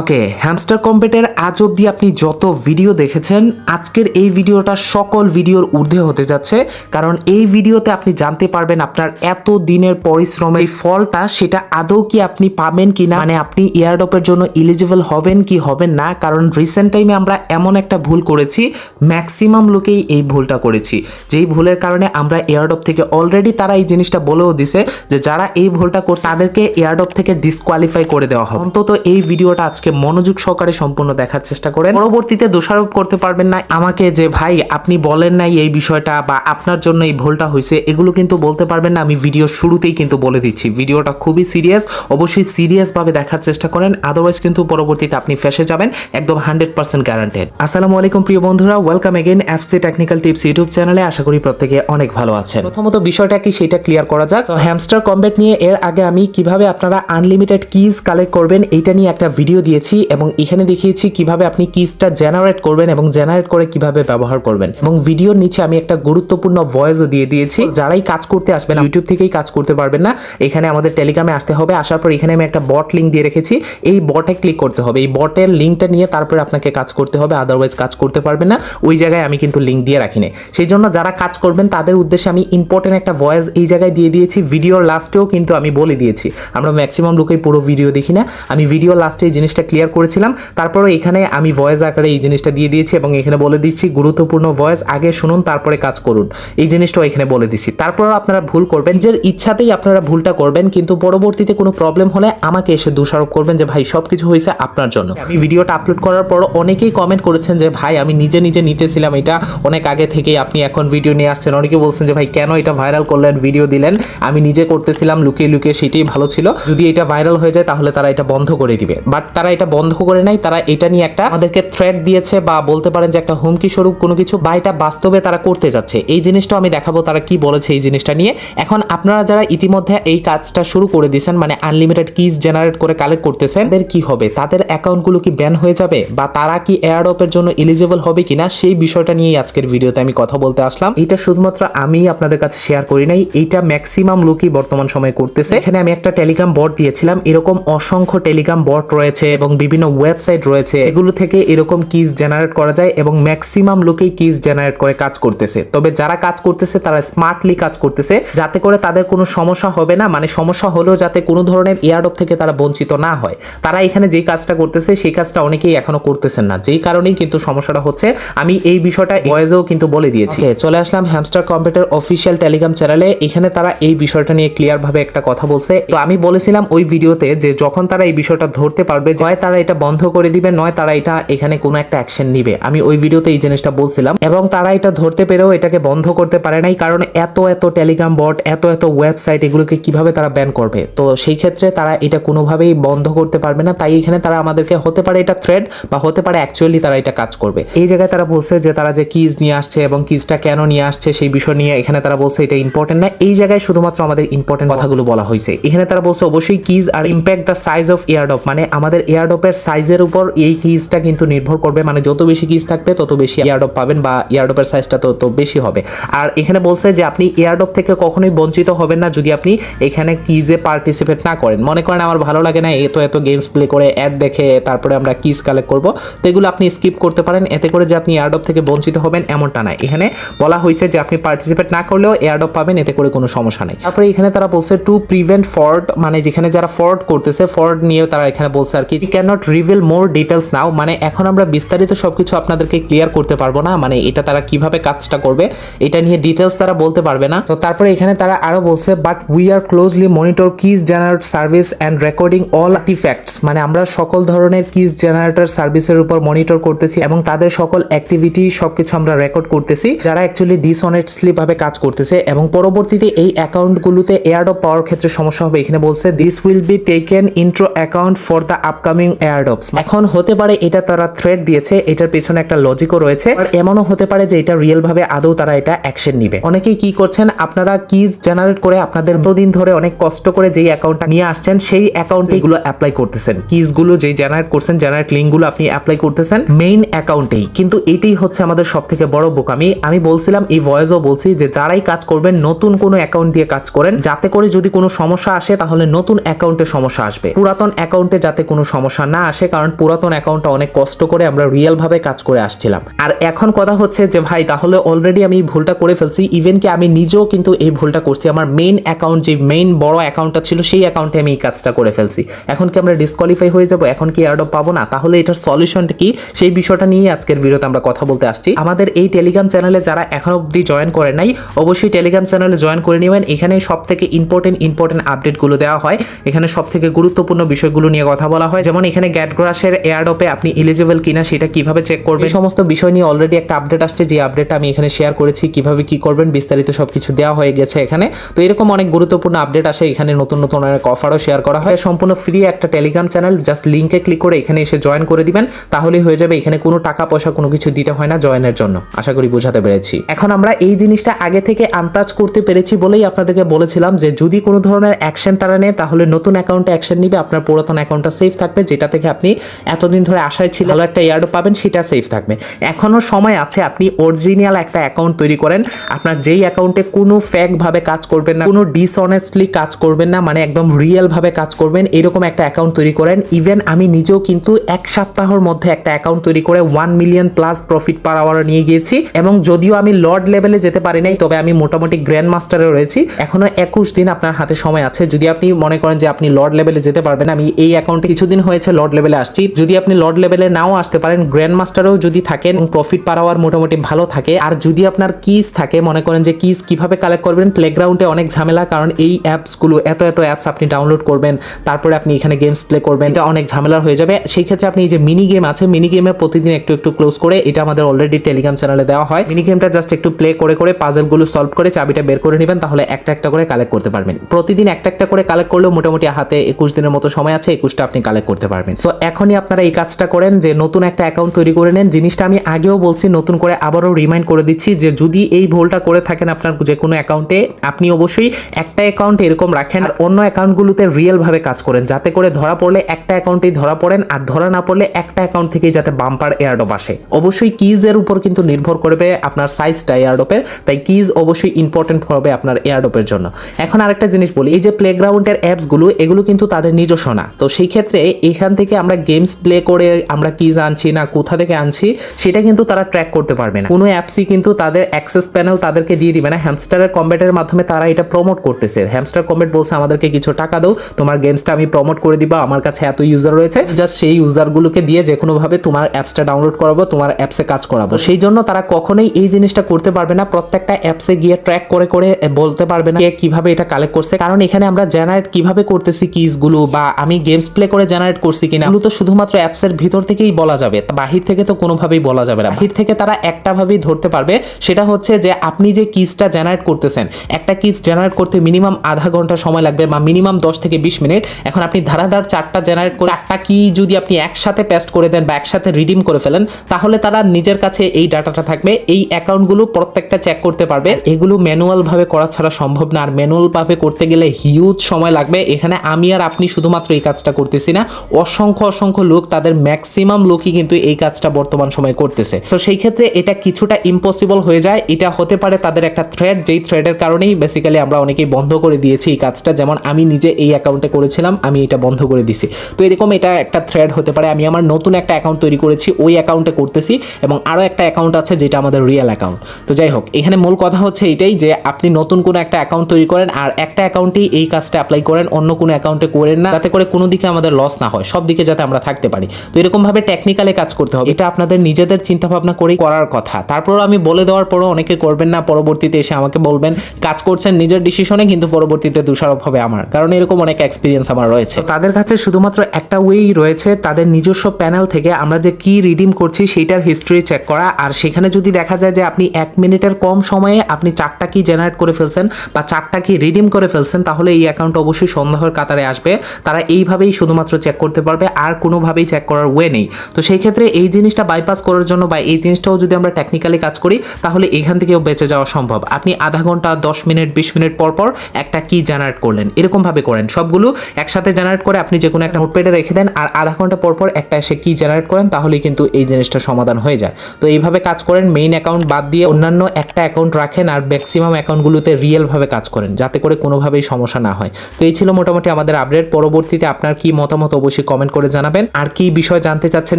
ওকে hamster কম্পেটের আজ অবধি আপনি যত ভিডিও দেখেছেন, আজকের এই ভিডিওটা সকল ভিডিওর ঊর্ধ্বে হতে যাচ্ছে, কারণ এই ভিডিওতে আপনি জানতে পারবেন আপনার এত দিনের পরিশ্রমের ফলটা, সেটা আদৌ কি আপনি পাবেন কি না মানে আপনি এয়ারডপের জন্য ইলিজিবল হবেন কি হবেন না, কারণ রিসেন্ট টাইমে আমরা এমন একটা ভুল করেছি ম্যাক্সিমাম লোকেই এই ভুলটা করেছি। যেই ভুলের কারণে আমরা এয়ারডপ থেকে অলরেডি তারা এই জিনিসটা বলেও দিছে যে যারা এই ভুলটা করছে, তাদেরকে এয়ারডপ থেকে ডিসকোয়ালিফাই করে দেওয়া হবে। অন্তত এই ভিডিওটা আজকে মনোযোগ সহকারে সম্পূর্ণ দেখার চেষ্টা করেন। পরবর্তীতে দোষারোপ করতে পারবেন না। আমাকে যে, ভাই, আপনি বলেন নাই এই বিষয়টা বা আপনার জন্য এই ভুলটা হয়েছে, এগুলো কিন্তু বলতে পারবেন না। আমি ভিডিও শুরুতেই কিন্তু বলে দিচ্ছি। ভিডিওটা খুবই সিরিয়াস। অবশ্যই সিরিয়াস ভাবে দেখার চেষ্টা করেন। আদারওয়াইজ কিন্তু পরবর্তীতে আপনি ফেসে যাবেন। একদম হান্ড্রেড পার্সেন্ট গ্যারান্টেড আসসালামু আলাইকুম, প্রিয় বন্ধুরা। Welcome again FC technical tips YouTube চ্যানেলে আশা করি প্রত্যেকে অনেক ভালো আছেন। প্রথমত বিষয়টা কি সেটা ক্লিয়ার করা যাক। হ্যামস্টার কম্বেট নিয়ে এর আগে আমি কীভাবে আপনারা আনলিমিটেড কিজ কালেক্ট করবেন, এইটা নিয়ে একটা ভিডিও দিয়েছি এবং এখানে দেখিয়েছি কীভাবে আপনি কিসটা জেনারেট করবেন এবং জেনারেট করে কীভাবে ব্যবহার করবেন। এবং ভিডিওর নিচে আমি একটা গুরুত্বপূর্ণ ভয়েসও দিয়ে দিয়েছি। যারাই কাজ করতে আসবেন ইউটিউব থেকেই কাজ করতে পারবেন না। এখানে আমাদের টেলিগ্রামে আসতে হবে। আসার পর এখানে আমি একটা বট লিঙ্ক দিয়ে রেখেছি। এই বটে ক্লিক করতে হবে। এই বটের লিঙ্কটা নিয়ে তারপরে আপনাকে কাজ করতে হবে। আদারওয়াইজ কাজ করতে পারবেন না। ওই জায়গায় আমি কিন্তু লিঙ্ক দিয়ে রাখিনি। সেই জন্য যারা কাজ করবেন, তাদের উদ্দেশ্যে আমি ইম্পর্টেন্ট একটা ভয়েস এই জায়গায় দিয়ে দিয়েছি। ভিডিওর লাস্টেও কিন্তু আমি বলে দিয়েছি। আমরা ম্যাক্সিমাম লোকেই পুরো ভিডিও দেখি না। আমি ভিডিও লাস্টে এই জিনিসটা ক্লিয়ার করেছিলাম। তারপরে এখানে আমি ভয়েস আকারে এই জিনিসটা দিয়ে দিয়েছি এবং এখানে বলে দিচ্ছি গুরুত্বপূর্ণ ভয়েস আগে শুনুন, তারপরে কাজ করুন। এই জিনিসটাও এখানে বলে দিচ্ছি তারপরেও আপনারা ভুল করবেন। যে ইচ্ছাতেই আপনারা ভুলটা করবেন, কিন্তু পরবর্তীতে কোনো প্রবলেম হলে আমাকে এসে দোষারোপ করবেন যে, ভাই সব কিছু হয়েছে আপনার জন্য। আমি ভিডিওটা আপলোড করার পর অনেকেই কমেন্ট করেছেন যে, ভাই, আমি নিজে নিজে নিতেছিলাম এটা। অনেক আগে থেকেই আপনি এখন ভিডিও নিয়ে আসছেন। অনেকে বলছেন যে, ভাই, কেন এটা ভাইরাল করলেন ভিডিও দিলেন? আমি নিজে করতেছিলাম, লুকিয়ে লুকিয়ে সেটাই ভালো ছিল। যদি এটা ভাইরাল হয়ে যায়, তাহলে তারা এটা বন্ধ করে দিবে। বাট এটা বন্ধ করে নাই, তারা এটা নিয়ে একটা আমাদেরকে থ্রেড দিয়েছে বা বলতে পারেন যে একটা হুমকি স্বরূপ কোনো কিছু বা এটা বাস্তবে তারা করতে যাচ্ছে। এই জিনিসটা আমি দেখাবো তারা কি বলেছে এই জিনিসটা নিয়ে। এখন আপনারা যারা ইতিমধ্যে এই কাজটা শুরু করে দিয়েছেন মানে আনলিমিটেড কিজ জেনারেট করে কালেক্ট করতেছেন, তাদের কি হবে? তাদের অ্যাকাউন্টগুলো কি ব্যান হয়ে যাবে? বা তারা কি এয়ারডপের জন্য এলিজিবল হবে কিনা? সেই বিষয়টা নিয়েই আজকের ভিডিওতে আমি কথা বলতে আসলাম। এটা শুধুমাত্র আমি আপনাদের কাছে শেয়ার করি নাই এইটা ম্যাক্সিমাম লোকই বর্তমান সময়ে করতেছে। এখানে আমি একটা টেলিগ্রাম বট দিয়েছিলাম, এরকম অসংখ্য টেলিগ্রাম বট রয়েছে। এবং বিভিন্ন ওয়েবসাইট রয়েছে, এগুলো থেকে এরকম কিজ জেনারেট করা যায় এবং ম্যাক্সিমাম লোকেই কিজ জেনারেট করে কাজ করতেছে। তবে যারা কাজ করতেছে, তারা স্মার্টলি কাজ করতেছে, যাতে করে তাদের কোনো সমস্যা হবে না। মানে সমস্যা হলেও যাতে কোনো ধরনের এয়ারডপ থেকে তারা বঞ্চিত না হয়। তারা এখানে যেই কাজটা করতেছে, সেই কাজটা অনেকেই এখনও করতেছেন না। যেই কারণেই কিন্তু সমস্যাটা হচ্ছে, আমি এই বিষয়টা ভয়েসেও কিন্তু বলে দিয়েছি। চলে আসলাম হ্যামস্টার কম্পিউটার অফিসিয়াল টেলিগ্রাম চ্যানেলে এখানে তারা এই বিষয়টা নিয়ে ক্লিয়ার ভাবে একটা কথা বলছে। তো আমি বলেছিলাম ওই ভিডিওতে যে, যখন তারা এই বিষয়টা ধরতে পারবে হয় তারা এটা বন্ধ করে দিবে নয় তারা এটা এখানে কোনো একটা অ্যাকশন নিবে। আমি ওই ভিডিওতে এই জিনিসটা বলছিলাম। এবং তারা এটা ধরতে পেরেও এটাকে বন্ধ করতে পারে নাই কারণ এত এত টেলিগ্রাম বট এত এত ওয়েবসাইট এগুলোকে কীভাবে তারা ব্যান করবে? তো সেই ক্ষেত্রে তারা এটা কোনোভাবেই বন্ধ করতে পারবে না। তাই এখানে তারা আমাদেরকে হতে পারে এটা থ্রেড বা হতে পারে অ্যাকচুয়ালি তারা এটা কাজ করবে। এই জায়গায় তারা বলছে যে তারা যে কিজ নিয়ে আসছে এবং কিজটা কেন নিয়ে আসছে সেই বিষয় নিয়ে এখানে তারা বলছে এটা ইম্পর্টেন্ট না। এই জায়গায় শুধুমাত্র আমাদের ইম্পর্টেন্ট কথাগুলো বলা হয়েছে। এখানে তারা বলছে অবশ্যই keys R impact the size of airdrop মানে আমাদের এয়ারডপের সাইজের উপর এই কিজটা কিন্তু নির্ভর করবে। মানে যত বেশি কিজ থাকবে, তত বেশি এয়ারডপ পাবেন বা এয়ারডপের সাইজটা তত বেশি হবে। আর এখানে বলছে যে, আপনি এয়ারডপ থেকে কখনোই বঞ্চিত হবেন না যদি আপনি এখানে কিজে পার্টিসিপেট না করেন। মনে করেন আমার ভালো লাগে না, এত এত গেমস প্লে করে অ্যাড দেখে তারপরে আমরা কিজ কালেক্ট করব। তো এগুলো আপনি স্কিপ করতে পারেন। এতে করে যে আপনি এয়ারডপ থেকে বঞ্চিত হবেন এমনটা নয় এখানে বলা হয়েছে যে, আপনি পার্টিসিপেট না করলেও এয়ারডপ পাবেন, এতে করে কোনো সমস্যা নেই। তারপরে এখানে তারা বলছে টু প্রিভেন্ট ফর্ড মানে যেখানে যারা ফর্ড করতেছে ফর্ড নিয়ে তারা এখানে বলছে আর কি can not reveal more details now মানে এখন আমরা বিস্তারিত সবকিছু আপনাদেরকে ক্লিয়ার করতে পারব না। মানে এটা তারা কীভাবে কাজটা করবে, এটা নিয়ে ডিটেলস তারা বলতে পারবে না। তো তারপরে এখানে তারা আরও বলছে but we are closely monitor keys generate service and recording all artifacts মানে আমরা সকল ধরনের কিজ জেনারেটর সার্ভিসের উপর মনিটর করতেছি এবং তাদের সকল অ্যাক্টিভিটি সবকিছু আমরা রেকর্ড করতেছি। যারা অ্যাকচুয়ালি ডিসঅনেস্টলি ভাবে কাজ করতেছে এবং পরবর্তীতে এই অ্যাকাউন্টগুলোতে এয়ারডপ পাওয়ার ক্ষেত্রে সমস্যা হবে। এখানে বলছে this will be taken into account for the upcoming airdrops এখন হতে পারে এটা তারা থ্রেড দিয়েছে, এটার পেছনে একটা লজিকও রয়েছে, আর এমনও হতে পারে যে এটা রিয়েল ভাবে আদৌ তারা এটা অ্যাকশন নিবে। অনেকেই কি করছেন, আপনারা কিজ জেনারেট করে আপনাদের দিন ধরে অনেক কষ্ট করে যেই অ্যাকাউন্টটা নিয়ে আসছেন, সেই অ্যাকাউন্টে এগুলো অ্যাপ্লাই করতেছেন। কিজগুলো যেই জেনারেট করছেন জেনারেট লিঙ্কগুলো আপনি অ্যাপ্লাই করতেছেন মেইন অ্যাকাউন্টেই কিন্তু এটাই হচ্ছে আমাদের সব থেকে বড় বোকামি। আমি বলছিলাম, এই ভয়েসও বলছি যে যারাই কাজ করবেন, নতুন কোনো অ্যাকাউন্ট দিয়ে কাজ করেন, যাতে করে যদি কোনো সমস্যা আসে, তাহলে নতুন অ্যাকাউন্টে সমস্যা আসবে। পুরাতন অ্যাকাউন্টে যাতে কোনো সমস্যা সমস্যা না আসে কারণ পুরাতন অ্যাকাউন্টটা অনেক কষ্ট করে আমরা রিয়েল ভাবে কাজ করে আসছিলাম। আর এখন কথা হচ্ছে যে, ভাই, তাহলে অলরেডি আমি ভুলটা করে ফেলছি। ইভেন কি আমি নিজেও কিন্তু এই ভুলটা করছি। আমার মেইন অ্যাকাউন্ট যে মেইন বড় অ্যাকাউন্টটা ছিল, সেই অ্যাকাউন্টে আমি এই কাজটা করে ফেলছি। এখন কি আমরা ডিসকোয়ালিফাই হয়ে যাব? এখন কি এয়ারডপ পাবো না? তাহলে এটার সলিউশনটা কি? সেই বিষয়টা নিয়ে আজকের ভিডিওতে আমরা কথা বলতে আসছি। আমাদের এই টেলিগ্রাম চ্যানেলে যারা এখনও অবধি জয়েন করে নাই, অবশ্যই টেলিগ্রাম চ্যানেলে জয়েন করে নেবেন। এখানে সব থেকে ইম্পর্টেন্ট ইম্পর্টেন্ট আপডেটগুলো দেওয়া হয়। এখানে সব থেকে গুরুত্বপূর্ণ বিষয়গুলো নিয়ে কথা বলা হয়। যেমন এখানে গ্যাট গ্রাসের এয়ারডপে আপনি এলিজিবল কিনা সেটা কীভাবে চেক করবেন? সমস্ত বিষয় নিয়ে অলরেডি একটা আপডেট আসছে, যে আপডেটটা আমি এখানে শেয়ার করেছি, কীভাবে কি করবেন, বিস্তারিত সবকিছু দেওয়া হয়ে গেছে এখানে। তো এরকম অনেক গুরুত্বপূর্ণ আপডেট আসে, এখানে নতুন নতুন অনেক অফারও শেয়ার করা হয়। সম্পূর্ণ ফ্রি একটা টেলিগ্রাম চ্যানেল জাস্ট লিঙ্কে ক্লিক করে এখানে এসে জয়েন করে দিবেন, তাহলেই হয়ে যাবে, এখানে কোনো টাকা পয়সা কোনো কিছু দিতে হয় না জয়েনের জন্য। আশা করি বোঝাতে পেরেছি। এখন আমরা এই জিনিসটা আগে থেকে আন্দাজ করতে পেরেছি বলেই আপনাদেরকে বলেছিলাম, যে যদি কোনো ধরনের অ্যাকশন তারা নেয়, তাহলে নতুন অ্যাকাউন্টে অ্যাকশন নিবে, আপনার পুরাতন অ্যাকাউন্টটা সেফ থাকবে। যেটা থেকে আপনি এতদিন ধরে আশায় ছিল ভালো একটা ইয়ার্ডও পাবেন, সেটা সেফ থাকবে। এখনও সময় আছে আপনি অরিজিনাল একটা অ্যাকাউন্ট তৈরি করেন। আপনার যেই অ্যাকাউন্টে কোনো ফ্যাক ভাবে কাজ করবেন না, কোনো ডিসঅনেস্টলি কাজ করবেন না মানে একদম রিয়েল ভাবে কাজ করবেন, এরকম একটা অ্যাকাউন্ট তৈরি করেন। ইভেন আমি নিজেও কিন্তু এক সপ্তাহের মধ্যে একটা অ্যাকাউন্ট তৈরি করে one million plus profit per hour নিয়ে গিয়েছি। এবং যদিও আমি লর্ড লেভেলে যেতে পারি নাই, তবে আমি মোটামুটি গ্র্যান্ড মাস্টারে রয়েছি। এখনও একুশ দিন আপনার হাতে সময় আছে। যদি আপনি মনে করেন যে আপনি লর্ড লেভেলে যেতে পারবেন, আমি এই অ্যাকাউন্টে কিছুদিন হয়েছে লর্ড লেভেলে আসছি। যদি আপনি লর্ড লেভেলে নাও আসতে পারেন গ্র্যান্ড মাস্টারেও যদি থাকেন প্রফিট পাওয়ার মোটামুটি ভালো থাকে। আর যদি আপনার কিস থাকে, মনে করেন যে কিস কীভাবে কালেক্ট করবেন প্লেগ্রাউন্ডে অনেক ঝামেলা, কারণ এই অ্যাপসগুলো, এত এত অ্যাপস আপনি ডাউনলোড করবেন, তারপরে আপনি এখানে গেমস প্লে করবেন, এটা অনেক ঝামেলার হয়ে যাবে। সেই ক্ষেত্রে আপনি এই যে মিনি গেম আছে মিনি গেমে প্রতিদিন একটু একটু ক্লোজ করে, এটা আমাদের অলরেডি টেলিগ্রাম চ্যানেলে দেওয়া হয়। মিনি গেমটা জাস্ট একটু প্লে করে করে পাজলগুলো সলভ করে, চাবিটা বের করে নেবেন, তাহলে একটা একটা করে কালেক্ট করতে পারবেন। প্রতিদিন একটা একটা করে কালেক্ট করলেও মোটামুটি হাতে একুশ দিনের মতো সময় আছে, একুশটা আপনি কালেক্ট করতে পারবেন। সো এখনই আপনারা এই কাজটা করেন যে নতুন একটা অ্যাকাউন্ট তৈরি করে নেন। জিনিসটা আমি আগেও বলছি, নতুন করে আবারও রিমাইন্ড করে দিচ্ছি যে যদি এই ভুলটা করে থাকেন আপনার যে কোনো অ্যাকাউন্টে আপনি অবশ্যই একটা অ্যাকাউন্ট এরকম রাখেন আর অন্য অ্যাকাউন্টগুলোতে রিয়েল ভাবে কাজ করেন। যাতে করে ধরা পড়লে একটা অ্যাকাউন্টেই ধরা পড়েন আর ধরা না পড়লে একটা অ্যাকাউন্ট থেকেই যাতে বাম্পার এয়ারডপ আসে। অবশ্যই কিজের উপর কিন্তু নির্ভর করবে আপনার সাইজটা এয়ারডপের তাই কিজ অবশ্যই ইম্পর্টেন্ট হবে আপনার এয়ারডপের জন্য। এখন আরেকটা জিনিস বলি, এই যে প্লেগ্রাউন্ডের অ্যাপসগুলো এগুলো কিন্তু তাদের নিজস্ব না। তো সেই ক্ষেত্রে এখান থেকে আমরা গেমস প্লে করে আমরা কিজ আনছি না, কোথা থেকে আনছি, সেটা কিন্তু তারা ট্র্যাক করতে পারবে না। কোনো অ্যাপসই কিন্তু তাদের অ্যাক্সেস প্যানেল তাদেরকে দিয়ে দিবে না। হ্যামস্টারের কম্বেটের মাধ্যমে তারা এটা প্রমোট করতেছে। হ্যামস্টার কম্বেট বলছে, আমাদেরকে কিছু টাকা দাও, তোমার গেমসটা আমি প্রমোট করে দিবা, আমার কাছে এত ইউজার রয়েছে। জাস্ট সেই ইউজারগুলোকে দিয়ে যে কোনোভাবে তোমার অ্যাপসটা ডাউনলোড করাবো, তোমার অ্যাপসে কাজ করাবো। সেই জন্য তারা কখনোই এই জিনিসটা করতে পারবে না। প্রত্যেকটা অ্যাপসে গিয়ে ট্র্যাক করে করে বলতে পারবে না কে কীভাবে এটা কালেক্ট করছে। কারণ এখানে আমরা জেনারেট কীভাবে করতেছি কিজগুলো বা আমি গেমস প্লে করে জেনারেট করছি কিনা, এগুলো তো শুধুমাত্র অ্যাপসের ভিতর থেকেই বলা যাবে বাহির থেকে তো কোনোভাবেই বলা যাবে না। বাহির থেকে তারা একটা ভাবেই ধরতে পারবে, সেটা হচ্ছে যে আপনি যে কিজটা জেনারেট করতেছেন, একটা কিজ জেনারেট করতে মিনিমাম আধা ঘণ্টা সময় লাগবে, বা মিনিমাম দশ থেকে বিশ মিনিট। এখন আপনি ধারাধার চারটা জেনারেট করে চারটা কি যদি আপনি একসাথে পেস্ট করে দেন বা একসাথে রিডিম করে ফেলেন, তাহলে তারা নিজের কাছে এই ডাটাটা থাকবে, এই অ্যাকাউন্টগুলো প্রত্যেকটা চেক করতে পারবে। এগুলো ম্যানুয়াল ভাবে করা ছাড়া সম্ভব না, আর ম্যানুয়াল ভাবে করতে গেলে হিউজ সময় লাগবে। এখানে আমি আর আপনি শুধুমাত্র এই কাজটা করতেছি না অসংখ্য অসংখ্য লোক তাদের ম্যাক্সিমাম লোকই কিন্তু এই কাজটা বর্তমান সময়ে করতেছে। সো সেই ক্ষেত্রে এটা কিছুটা ইম্পসিবল হয়ে যায়। এটা হতে পারে তাদের একটা থ্রেড যেই থ্রেডের কারণেই বেসিক্যালি আমরা অনেকেই বন্ধ করে দিয়েছি এই কাজটা। যেমন আমি নিজে এই অ্যাকাউন্টে করেছিলাম, আমি এটা বন্ধ করে দিছি। তো এরকম এটা একটা থ্রেড হতে পারে। আমি আমার নতুন একটা অ্যাকাউন্ট তৈরি করেছি, ওই অ্যাকাউন্টে করতেছি এবং আরও একটা অ্যাকাউন্ট আছে যেটা আমাদের রিয়েল অ্যাকাউন্ট তো যাই হোক, এখানে মূল কথা হচ্ছে এটাই যে আপনি নতুন কোনো একটা অ্যাকাউন্ট তৈরি করেন আর একটা অ্যাকাউন্টেই এই কাজটা অ্যাপ্লাই করেন, অন্য কোনো অ্যাকাউন্টে করেন না। যাতে করে কোনো দিকে আমাদের লস না হয়, সব দিকে যাতে আমরা থাকতে পারি। তো এরকমভাবে টেকনিক্যালে কাজ করতে হবে। এটা আপনাদের নিজেদের চিন্তা ভাবনা করেই করার কথা। তারপর আমি বলে দেওয়ার পরও অনেকে করবেন না, পরবর্তীতে এসে আমাকে বলবেন, কাজ করছেন নিজের ডিসিশনে কিন্তু পরবর্তীতে দোষারোপ হবে আমার। কারণ এরকম অনেক এক্সপিরিয়েন্স আমার রয়েছে। তাদের কাছে শুধুমাত্র একটা ওয়েই রয়েছে, তাদের নিজস্ব প্যানেল থেকে আমরা যে কি রিডিম করছি, সেইটার হিস্ট্রি চেক করা। আর সেখানে যদি দেখা যায় যে আপনি এক মিনিটের কম সময়ে আপনি চারটা কি জেনারেট করে ফেলছেন বা চারটা কি রিডিম করে ফেলছেন, তাহলে এই অ্যাকাউন্ট অবশ্যই সন্দেহের কাতারে আসবে। তারা এইভাবেই শুধুমাত্র চেক করতে পারবে, আর কোনোভাবেই চেক করার ওয়ে নেই। তো সেই ক্ষেত্রে এই জিনিসটা বাইপাস করার জন্য বা এই জিনিসটাও যদি আমরা টেকনিক্যালি কাজ করি, তাহলে এখান থেকেও বেঁচে যাওয়া সম্ভব। আপনি আধা ঘণ্টা, দশ মিনিট, বিশ মিনিট পর পর একটা কি জেনারেট করলেন। এরকমভাবে করেন। সবগুলো একসাথে জেনারেট করে আপনি যে কোনো একটা নোটপ্যাডে রেখে দেন, আর আধা ঘণ্টা পর পর একটা এসে কি জেনারেট করেন, তাহলেই কিন্তু এই জিনিসটা সমাধান হয়ে যায়। তো এইভাবে কাজ করেন মেইন অ্যাকাউন্ট বাদ দিয়ে অন্যান্য একটা অ্যাকাউন্ট রাখেন, আর ম্যাক্সিমাম অ্যাকাউন্টগুলোতে রিয়েলভাবে কাজ করেন, যাতে করে কোনোভাবেই সমস্যা না হয়। তো এই ছিল মোটামুটি আমাদের আপডেট পরবর্তীতে আপনার কি মতামত অবশ্যই কমেন্ট করে জানাবেন। আর কি বিষয় জানতে চাচ্ছেন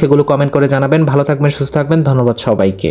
সেগুলো কমেন্ট করে জানাবেন। ভালো থাকবেন, সুস্থ থাকবেন। ধন্যবাদ সবাইকে।